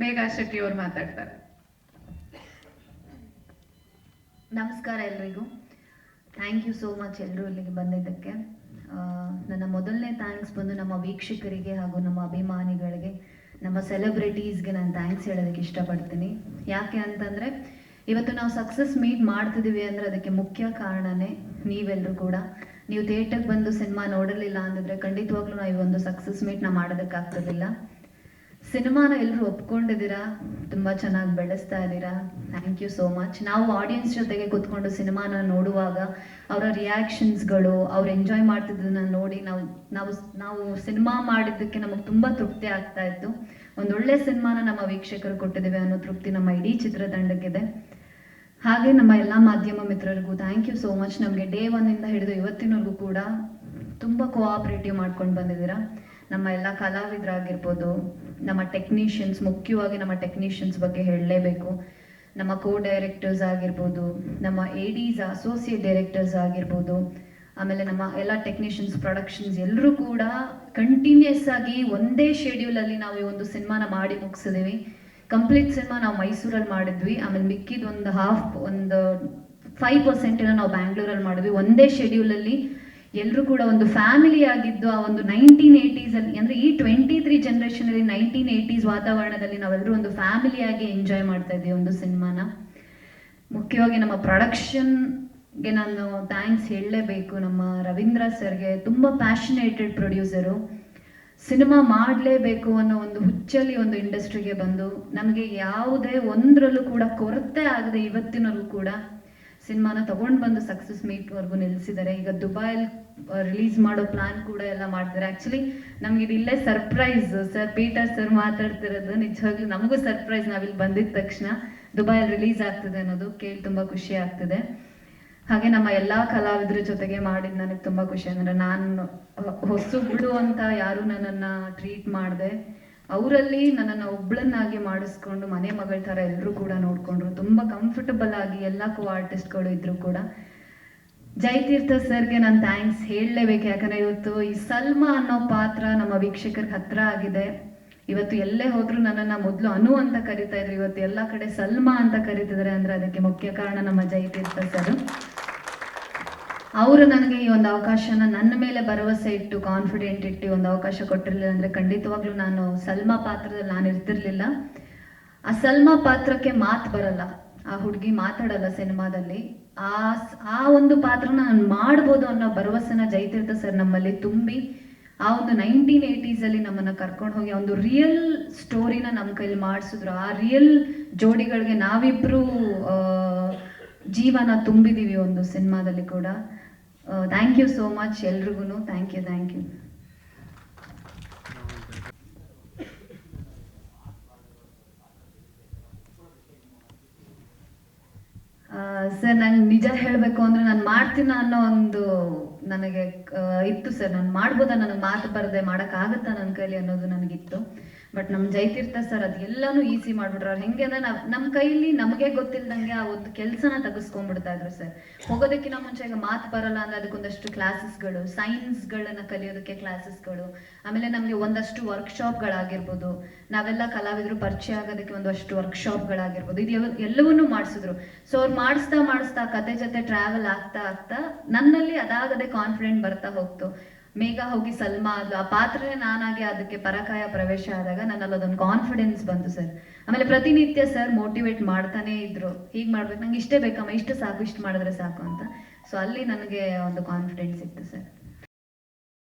ಮೇಘಾ ಶೆಟ್ಟಿ ಅವ್ರು ಮಾತಾಡ್ತಾರೆ. ನಮಸ್ಕಾರ ಎಲ್ರಿಗೂ. ಥ್ಯಾಂಕ್ ಯು ಸೋ ಮಚ್ ಎಲ್ಲರೂ ಇಲ್ಲಿಗೆ ಬಂದಿದ್ದಕ್ಕೆ. ನನ್ನ ಮೊದಲನೇ ಥ್ಯಾಂಕ್ಸ್ ಬಂದು ನಮ್ಮ ವೀಕ್ಷಕರಿಗೆ ಹಾಗೂ ನಮ್ಮ ಅಭಿಮಾನಿಗಳಿಗೆ, ನಮ್ಮ ಸೆಲೆಬ್ರಿಟೀಸ್ಗೆ ನಾನು ಥ್ಯಾಂಕ್ಸ್ ಹೇಳೋದಕ್ಕೆ ಇಷ್ಟಪಡ್ತೀನಿ. ಯಾಕೆ ಅಂತಂದರೆ, ಇವತ್ತು ನಾವು ಸಕ್ಸಸ್ ಮೀಟ್ ಮಾಡ್ತಿದ್ದೀವಿ ಅಂದರೆ ಅದಕ್ಕೆ ಮುಖ್ಯ ಕಾರಣನೇ ನೀವೆಲ್ಲರೂ ಕೂಡ. ನೀವು ಥಿಯೇಟರ್ಗೆ ಬಂದು ಸಿನಿಮಾ ನೋಡಲಿಲ್ಲ ಅಂದಿದ್ರೆ ಖಂಡಿತವಾಗ್ಲೂ ನಾವು ಈ ಒಂದು ಸಕ್ಸಸ್ ಮೀಟ್ನ ಮಾಡೋದಕ್ಕಾಗ್ತದಿಲ್ಲ. ಸಿನಿಮಾನ ಎಲ್ಲರೂ ಒಪ್ಕೊಂಡಿದ್ದೀರಾ? ತುಂಬಾ ಚೆನ್ನಾಗಿ ಬೆಳೆಸ್ತಾ ಇದ್ದೀರಾ? ಥ್ಯಾಂಕ್ ಯು ಸೋ ಮಚ್ ನಾವು ಆಡಿಯನ್ಸ್ ಜೊತೆಗೆ ಕೂತ್ಕೊಂಡು ಸಿನಿಮಾನ ನೋಡುವಾಗ ಅವರ ರಿಯಾಕ್ಷನ್ಸ್ಗಳು ಅವ್ರು ಎಂಜಾಯ್ ಮಾಡ್ತಿದ್ದನ್ನ ನೋಡಿ ನಾವು ನಾವು ನಾವು ಸಿನಿಮಾ ಮಾಡಿದ್ದಕ್ಕೆ ನಮಗೆ ತುಂಬ ತೃಪ್ತಿ ಆಗ್ತಾ ಇತ್ತು. ಒಂದೊಳ್ಳೆ ಸಿನಿಮಾನ ನಮ್ಮ ವೀಕ್ಷಕರು ಕೊಟ್ಟಿದ್ದೇವೆ ಅನ್ನೋ ತೃಪ್ತಿ ನಮ್ಮ ಇಡೀ ಚಿತ್ರತಂಡಕ್ಕಿದೆ. ಹಾಗೆ ನಮ್ಮ ಎಲ್ಲ ಮಾಧ್ಯಮ ಮಿತ್ರರಿಗೂ ಥ್ಯಾಂಕ್ ಯು ಸೋ ಮಚ್ ನಮಗೆ ಡೇ ಒನ್ನಿಂದ ಹಿಡಿದು ಇವತ್ತಿನವರೆಗೂ ಕೂಡ ತುಂಬ ಕೋಆಪರೇಟಿವ್ ಮಾಡ್ಕೊಂಡು ಬಂದಿದ್ದೀರಾ. ನಮ್ಮ ಎಲ್ಲ ಕಲಾವಿದರಾಗಿರ್ಬೋದು ನಮ್ಮ ಟೆಕ್ನಿಷಿಯನ್ಸ್ ಮುಖ್ಯವಾಗಿ ನಮ್ಮ ಟೆಕ್ನಿಷಿಯನ್ಸ್ ಬಗ್ಗೆ ಹೇಳಲೇಬೇಕು. ನಮ್ಮ ಕೋ ಡೈರೆಕ್ಟರ್ಸ್ ಆಗಿರ್ಬೋದು, ನಮ್ಮ ಎ ಡಿಸ್ ಅಸೋಸಿಯೇಟ್ ಡೈರೆಕ್ಟರ್ಸ್ ಆಗಿರ್ಬೋದು, ಆಮೇಲೆ ನಮ್ಮ ಎಲ್ಲ ಟೆಕ್ನಿಷಿಯನ್ಸ್ ಪ್ರೊಡಕ್ಷನ್ಸ್ ಎಲ್ಲರೂ ಕೂಡ ಕಂಟಿನ್ಯೂಸ್ ಆಗಿ ಒಂದೇ ಶೆಡ್ಯೂಲಲ್ಲಿ ನಾವು ಈ ಒಂದು ಸಿನಿಮಾನ ಮಾಡಿ ಮುಗಿಸಿದೀವಿ. ಕಂಪ್ಲೀಟ್ ಸಿನಿಮಾ ನಾವು ಮೈಸೂರಲ್ಲಿ ಮಾಡಿದ್ವಿ. ಆಮೇಲೆ ಮಿಕ್ಕಿದ ಒಂದು ಹಾಫ್ ಒಂದು ಫೈವ್ ಪರ್ಸೆಂಟಿನ ನಾವು ಬ್ಯಾಂಗ್ಳೂರಲ್ಲಿ ಮಾಡಿದ್ವಿ. ಒಂದೇ ಶೆಡ್ಯೂಲಲ್ಲಿ ಎಲ್ಲರೂ ಕೂಡ ಒಂದು ಫ್ಯಾಮಿಲಿ ಆಗಿದ್ದು ಆ ಒಂದು ನೈನ್ಟೀನ್ ಏಯ್ಟೀಸಲ್ಲಿ ಅಂದ್ರೆ ಈ ಟ್ವೆಂಟಿ ತ್ರೀ ಜನ್ರೇಷನಲ್ಲಿ ನೈನ್ಟೀನ್ ಏಯ್ಟೀಸ್ ವಾತಾವರಣದಲ್ಲಿ ನಾವೆಲ್ಲರೂ ಒಂದು ಫ್ಯಾಮಿಲಿಯಾಗಿ ಎಂಜಾಯ್ ಮಾಡ್ತಾ ಇದ್ದೀವಿ ಒಂದು ಸಿನಿಮಾನ. ಮುಖ್ಯವಾಗಿ ನಮ್ಮ ಪ್ರೊಡಕ್ಷನ್ಗೆ ನಾನು ಥ್ಯಾಂಕ್ಸ್ ಹೇಳಲೇಬೇಕು. ನಮ್ಮ ರವೀಂದ್ರ ಸರ್ಗೆ ತುಂಬ ಪ್ಯಾಷನೇಟೆಡ್ ಪ್ರೊಡ್ಯೂಸರು ಸಿನಿಮಾ ಮಾಡಲೇಬೇಕು ಅನ್ನೋ ಒಂದು ಹುಚ್ಚಲ್ಲಿ ಒಂದು ಇಂಡಸ್ಟ್ರಿಗೆ ಬಂದು, ನಮಗೆ ಯಾವುದೇ ಒಂದರಲ್ಲೂ ಕೂಡ ಕೊರತೆ ಆಗದೆ ಇವತ್ತಿನಲ್ಲೂ ಕೂಡ ಸಿನಿಮಾನ ತಗೊಂಡು ಬಂದು ಸಕ್ಸಸ್ ಮೀಟ್ವರೆಗೂ ನಿಲ್ಲಿಸಿದ್ದಾರೆ ಈಗ ದುಬೈಲ್ ರಿಲೀಸ್ ಮಾಡೋ ಪ್ಲಾನ್ ಕೂಡ ಎಲ್ಲ ಮಾಡ್ತಾರೆ ಆ್ಯಕ್ಚುಲಿ ನಮ್ಗೆ ಇಲ್ಲೇ ಸರ್ಪ್ರೈಸ್ ಸರ್ ಪೀಟರ್ ಸರ್ ಮಾತಾಡ್ತಿರೋದು ನಿಜವಾಗ್ಲೂ ನಮಗೂ ಸರ್ಪ್ರೈಸ್ ನಾವಿಲ್ಲಿ ಬಂದಿದ ತಕ್ಷಣ ದುಬೈಲ್ ರಿಲೀಸ್ ಆಗ್ತದೆ ಅನ್ನೋದು ಕೇಳಿ ತುಂಬಾ ಖುಷಿ ಆಗ್ತದೆ. ಹಾಗೆ ನಮ್ಮ ಎಲ್ಲಾ ಕಲಾವಿದರ ಜೊತೆಗೆ ಮಾಡಿದ್ ನನಗೆ ತುಂಬಾ ಖುಷಿ. ಅಂದ್ರೆ ನಾನು ಹೊಸು ಅಂತ ಯಾರು ನನ್ನನ್ನ ಟ್ರೀಟ್ ಮಾಡಿದೆ. ಅವರಲ್ಲಿ ನನ್ನನ್ನ ಒಬ್ಳನ್ನಾಗಿ ಮಾಡಿಸ್ಕೊಂಡು ಮನೆ ಮಗಳ ಥರ ಎಲ್ಲರೂ ಕೂಡ ನೋಡ್ಕೊಂಡ್ರು. ತುಂಬ ಕಂಫರ್ಟಬಲ್ ಆಗಿ ಎಲ್ಲ ಕೋ ಆರ್ಟಿಸ್ಟ್ಗಳು ಇದ್ರು ಕೂಡ. ಜಯತೀರ್ಥ ಸರ್ಗೆ ನಾನು ಥ್ಯಾಂಕ್ಸ್ ಹೇಳಲೇಬೇಕು. ಯಾಕಂದ್ರೆ ಇವತ್ತು ಈ ಸಲ್ಮಾ ಅನ್ನೋ ಪಾತ್ರ ನಮ್ಮ ವೀಕ್ಷಕರಿಗೆ ಹತ್ರ ಆಗಿದೆ. ಇವತ್ತು ಎಲ್ಲೇ ಹೋದ್ರು ನನ್ನನ್ನ ಮೊದಲು ಅನು ಅಂತ ಕರಿತಾ ಇದ್ರು. ಇವತ್ತು ಎಲ್ಲ ಕಡೆ ಸಲ್ಮಾ ಅಂತ ಕರೀತಿದ್ದಾರೆ ಅಂದ್ರೆ ಅದಕ್ಕೆ ಮುಖ್ಯ ಕಾರಣ ನಮ್ಮ ಜಯತೀರ್ಥ ಸರ್. ಅವರು ನನಗೆ ಈ ಒಂದು ಅವಕಾಶನ ನನ್ನ ಮೇಲೆ ಭರವಸೆ ಇಟ್ಟು ಕಾನ್ಫಿಡೆಂಟ್ ಇಟ್ಟು ಒಂದು ಅವಕಾಶ ಕೊಟ್ಟಿರಲಿಲ್ಲ ಅಂದ್ರೆ ಖಂಡಿತವಾಗ್ಲೂ ನಾನು ಸಲ್ಮಾ ಪಾತ್ರದಲ್ಲಿ ನಾನು ಇರ್ತಿರ್ಲಿಲ್ಲ. ಆ ಸಲ್ಮಾ ಪಾತ್ರಕ್ಕೆ ಮಾತು ಬರಲ್ಲ. ಆ ಹುಡುಗಿ ಮಾತಾಡಲ್ಲ ಸಿನಿಮಾದಲ್ಲಿ. ಆ ಆ ಒಂದು ಪಾತ್ರನ ನಾನು ಮಾಡ್ಬೋದು ಅನ್ನೋ ಭರವಸೆನ ಜೈತೀರ್ಥ ಸರ್ ನಮ್ಮಲ್ಲಿ ತುಂಬಿ, ಆ ಒಂದು ನೈನ್ಟೀನ್ ಏಯ್ಟೀಸಲ್ಲಿ ನಮ್ಮನ್ನ ಕರ್ಕೊಂಡು ಹೋಗಿ ಒಂದು ರಿಯಲ್ ಸ್ಟೋರಿನ ನಮ್ಮ ಕೈಲಿ ಮಾಡಿಸಿದ್ರು. ಆ ರಿಯಲ್ ಜೋಡಿಗಳಿಗೆ ನಾವಿಬ್ಬರು ಜೀವನ ತುಂಬಿದೀವಿ ಒಂದು ಸಿನಿಮಾದಲ್ಲಿ ಕೂಡ. ಥ್ಯಾಂಕ್ ಯು ಸೋ ಮಚ್ ಎಲ್ರಿಗೂ thank you thank you sir ನಂಗೆ ನಿಜ ಹೇಳಬೇಕು ಅಂದ್ರೆ ನಾನು ಮಾಡ್ತೀನ ಅನ್ನೋ ಒಂದು ನನಗೆ ಆ, ಇತ್ತು ಸರ್ ನಾನು ಮಾಡ್ಬೋದಾ? ನನಗೆ ಮಾತು ಬರದೆ ಮಾಡೋಕ್ಕಾಗತ್ತಾ ನನ್ನ ಕೈಲಿ ಅನ್ನೋದು ನನಗಿತ್ತು. ಬಟ್ ನಮ್ಮ ಜೈತೀರ್ಥ ಸರ್ ಅದೆಲ್ಲನೂ ಈಸಿ ಮಾಡ್ಬಿಟ್ರು. ಅವ್ರು ಹೆಂಗೆ ಅಂದ್ರೆ ನಾವು ನಮ್ಮ ಕೈಲಿ ನಮಗೆ ಗೊತ್ತಿಲ್ದಂಗೆ ಆ ಒಂದು ಕೆಲಸನ ತೆಗೆಸ್ಕೊಂಡ್ಬಿಡ್ತಾ ಇದ್ರು ಸರ್ ಹೋಗೋದಕ್ಕಿಂತ ಮುಂಚೆ ಈಗ ಮಾತ್ ಬರಲ್ಲ ಅಂದ್ರೆ ಅದಕ್ಕೊಂದಷ್ಟು ಕ್ಲಾಸಸ್ಗಳು ಸೈನ್ಸ್ಗಳನ್ನ ಕಲಿಯೋದಕ್ಕೆ ಕ್ಲಾಸಸ್ಗಳು ಆಮೇಲೆ ನಮಗೆ ಒಂದಷ್ಟು ವರ್ಕ್ಶಾಪ್ಗಳಾಗಿರ್ಬೋದು ನಾವೆಲ್ಲ ಕಲಾವಿದರು ಪರಿಚಯ ಆಗೋದಕ್ಕೆ ಒಂದಷ್ಟು ವರ್ಕ್ಶಾಪ್ಗಳಾಗಿರ್ಬೋದು ಇದು ಎಲ್ಲ- ಎಲ್ಲವನ್ನೂ ಮಾಡಿಸಿದ್ರು. ಸೊ ಅವ್ರು ಮಾಡಿಸ್ತಾ ಮಾಡಿಸ್ತಾ ಕತೆ ಜೊತೆ ಟ್ರಾವೆಲ್ ಆಗ್ತಾ ಆಗ್ತಾ ನನ್ನಲ್ಲಿ ಅದಾಗದೆ ಕಾನ್ಫಿಡೆಂಟ್ ಬರ್ತಾ ಹೋಗ್ತು. ಮೇಘ ಹೋಗಿ ಸಲ್ಮಾ ಆದ್ಲು ಆ ಪಾತ್ರನೇ ನಾನಾಗಿ ಅದಕ್ಕೆ ಪರಕಾಯ ಪ್ರವೇಶ ಆದಾಗ ನನ್ನಲ್ಲಿ ಅದೊಂದು ಕಾನ್ಫಿಡೆನ್ಸ್ ಬಂತು ಸರ್. ಆಮೇಲೆ ಪ್ರತಿನಿತ್ಯ ಸರ್ ಮೋಟಿವೇಟ್ ಮಾಡ್ತಾನೆ ಇದ್ರು. ಹೀಗೆ ಮಾಡ್ಬೇಕು. ನಂಗೆ ಇಷ್ಟೇ ಬೇಕಮ್ಮ. ಇಷ್ಟು ಸಾಕು, ಇಷ್ಟು ಮಾಡಿದ್ರೆ ಸಾಕು ಅಂತ. ಸೊ ಅಲ್ಲಿ ನನಗೆ ಒಂದು ಕಾನ್ಫಿಡೆನ್ಸ್ ಇತ್ತು ಸರ್.